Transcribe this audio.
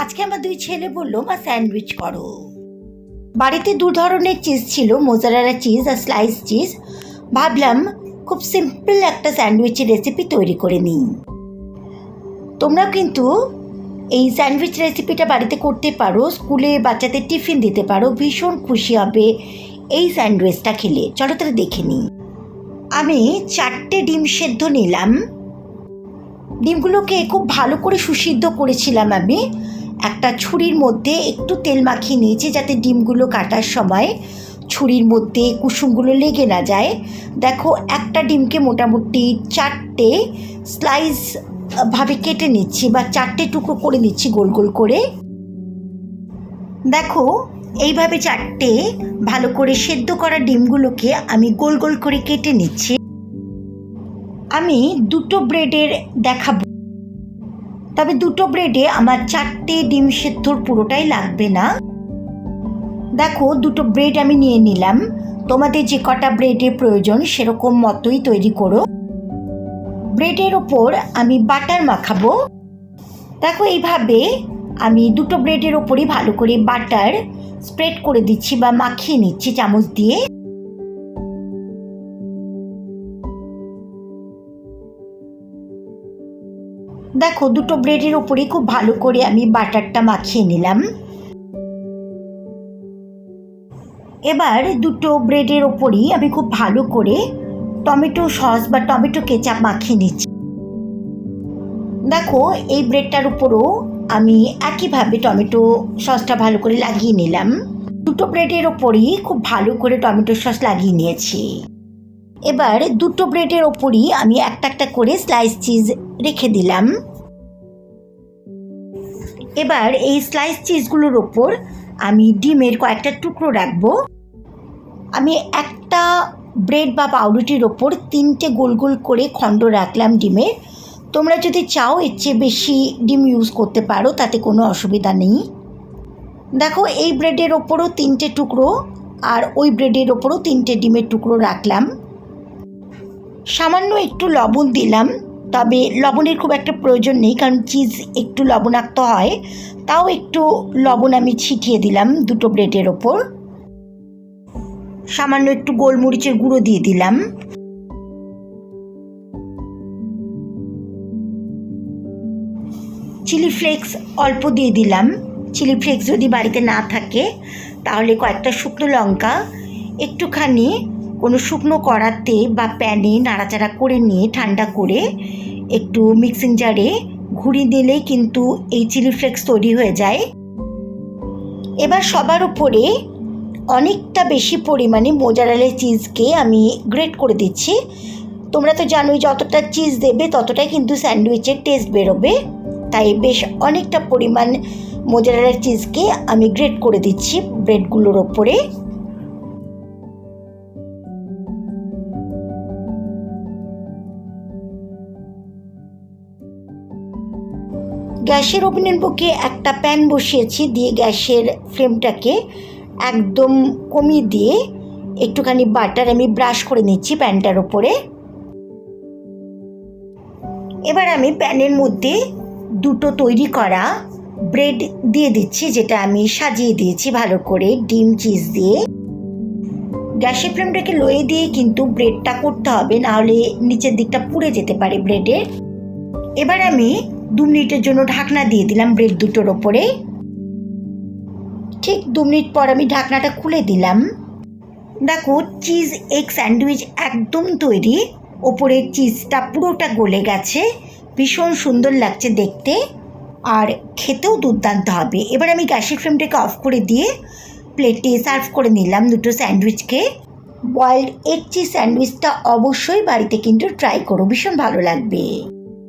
আজকে আমার দুই ছেলে বলল, মা, স্যান্ডউইচ করো। বাড়িতে দু ধরনের চিজ ছিল, মোজারেলা চিজ আর স্লাইস চিজ। ভাবলাম, খুব সিম্পল একটা স্যান্ডউইচের রেসিপি তৈরি করে নিই। তোমরা কিন্তু এই স্যান্ডউইচ রেসিপিটা বাড়িতে করতে পারো, স্কুলে বাচ্চাদের টিফিন দিতে পারো, ভীষণ খুশি হবে এই স্যান্ডউইচটা খেলে। চলো তাহলে দেখে নিই। আমি চারটে ডিম সেদ্ধ নিলাম। ডিমগুলোকে খুব ভালো করে সুসিদ্ধ করেছিলাম আমি। একটা ছুরির মধ্যে একটু তেল মাখিয়ে নিয়েছি যাতে ডিমগুলো কাটার সময় ছুরির মধ্যে কুসুমগুলো লেগে না যায়। দেখো, একটা ডিমকে মোটামুটি চারটে স্লাইস ভাবে কেটে নিচ্ছি বা চারটে টুকরো করে নিচ্ছি গোল গোল করে। দেখো, এইভাবে চারটে ভালো করে সেদ্ধ করা ডিমগুলোকে আমি গোল গোল করে কেটে নিচ্ছি। আমি দুটো ব্রেডের দেখাবো। তবে দুটো ব্রেডে আমার চারটে ডিম সেদ্ধর পুরোটাই লাগবে না। দেখো, দুটো ব্রেড আমি নিয়ে নিলাম। তোমাদের যে কটা ব্রেডের প্রয়োজন সেরকম মতোই তৈরি করো। ব্রেডের ওপর আমি বাটার মাখাবো। দেখো, এইভাবে আমি দুটো ব্রেডের ওপরই ভালো করে বাটার স্প্রেড করে দিচ্ছি বা মাখিয়ে নিচ্ছি চামচ দিয়ে। দেখো, দুটো ব্রেডের ওপরে খুব ভালো করে আমি বাটারটা মাখিয়ে নিলাম। এবার দুটো ব্রেডের ওপরই আমি খুব ভালো করে টমেটো সস বা টমেটো কেচাপ মাখিয়ে নিচ্ছি। দেখো, এই ব্রেডটার উপরও আমি একইভাবে টমেটো সসটা ভালো করে লাগিয়ে নিলাম। দুটো ব্রেডের ওপরই খুব ভালো করে টমেটো সস লাগিয়ে নিয়েছি। এবার দুটো ব্রেডের ওপরই আমি একটা একটা করে স্লাইস চিজ রেখে দিলাম। এবার এই স্লাইস চিজগুলোর ওপর আমি ডিমের কয়েকটা টুকরো রাখব। আমি একটা ব্রেড বা পাউরুটির ওপর তিনটে গোল গোল করে খণ্ড রাখলাম ডিমের তোমরা যদি চাও, এর চেয়ে বেশি ডিম ইউজ করতে পারো, তাতে কোনো অসুবিধা নেই। দেখো, এই ব্রেডের ওপরও তিনটে টুকরো, আর ওই ব্রেডের ওপরও তিনটে ডিমের টুকরো রাখলাম। সামান্য একটু লবণ দিলাম, তবে লবণের খুব একটা প্রয়োজন নেই, কারণ চিজ একটু লবণাক্ত হয়। তাও একটু লবণ আমি ছিটিয়ে দিলাম দুটো ব্রেডের ওপর। সামান্য একটু গোলমরিচের গুঁড়ো দিয়ে দিলাম। চিলি ফ্লেক্স অল্প দিয়ে দিলাম। চিলি ফ্লেক্স যদি বাড়িতে না থাকে, তাহলে কয়েকটা শুকনো লঙ্কা, একটুখানি কোনো শুকনো কড়াতে বা প্যানে নাড়াচাড়া করে নিয়ে ঠান্ডা করে একটু মিক্সিং জারে ঘুরিয়ে দিলেই কিন্তু এই চিলি ফ্লেক্স তৈরি হয়ে যায়। এবার সবার উপরে অনেকটা বেশি পরিমাণে মোজারালের চিজকে আমি গ্রেট করে দিচ্ছি। তোমরা তো জানোই যতটা চিজ দেবে ততটাই কিন্তু স্যান্ডউইচের টেস্ট বেরোবে। তাই বেশ অনেকটা পরিমাণ মোজারালার চিজকে আমি গ্রেট করে দিচ্ছি ব্রেডগুলোর ওপরে গ্যাসের ওভেনের বুকে একটা প্যান বসিয়েছি দিয়ে গ্যাসের ফ্লেমটাকে একদম কমিয়ে দিয়ে একটুখানি বাটার আমি ব্রাশ করে নিচ্ছি প্যানটার ওপরে এবার আমি প্যানের মধ্যে দুটো তৈরি করা ব্রেড দিয়ে দিচ্ছি, যেটা আমি সাজিয়ে দিয়েছি ভালো করে ডিম, চিজ দিয়ে। গ্যাসের ফ্লেমটাকে লোয়ে দিয়ে কিন্তু ব্রেডটা করতে হবে, নাহলে নিচের দিকটা পুড়ে যেতে পারে ব্রেডের। এবার আমি দু মিনিটের জন্য ঢাকনা দিয়ে দিলাম ব্রেড দুটোর ওপরে। ঠিক দু মিনিট পর আমি ঢাকনাটা খুলে দিলাম। দেখো, চিজ, এগ স্যান্ডউইচ একদম তৈরি। ওপরে চিজটা পুরোটা গলে গেছে। ভীষণ সুন্দর লাগছে দেখতে। আর খেতেও দুর্দান্ত হবে। এবার আমি গ্যাসের ফ্লেমটাকে অফ করে দিয়ে প্লেটে সার্ভ করে নিলাম দুটো স্যান্ডউইচকে। বয়েলড এগ চিজ স্যান্ডউইচটা অবশ্যই বাড়িতে কিন্তু ট্রাই করো, ভীষণ ভালো লাগবে।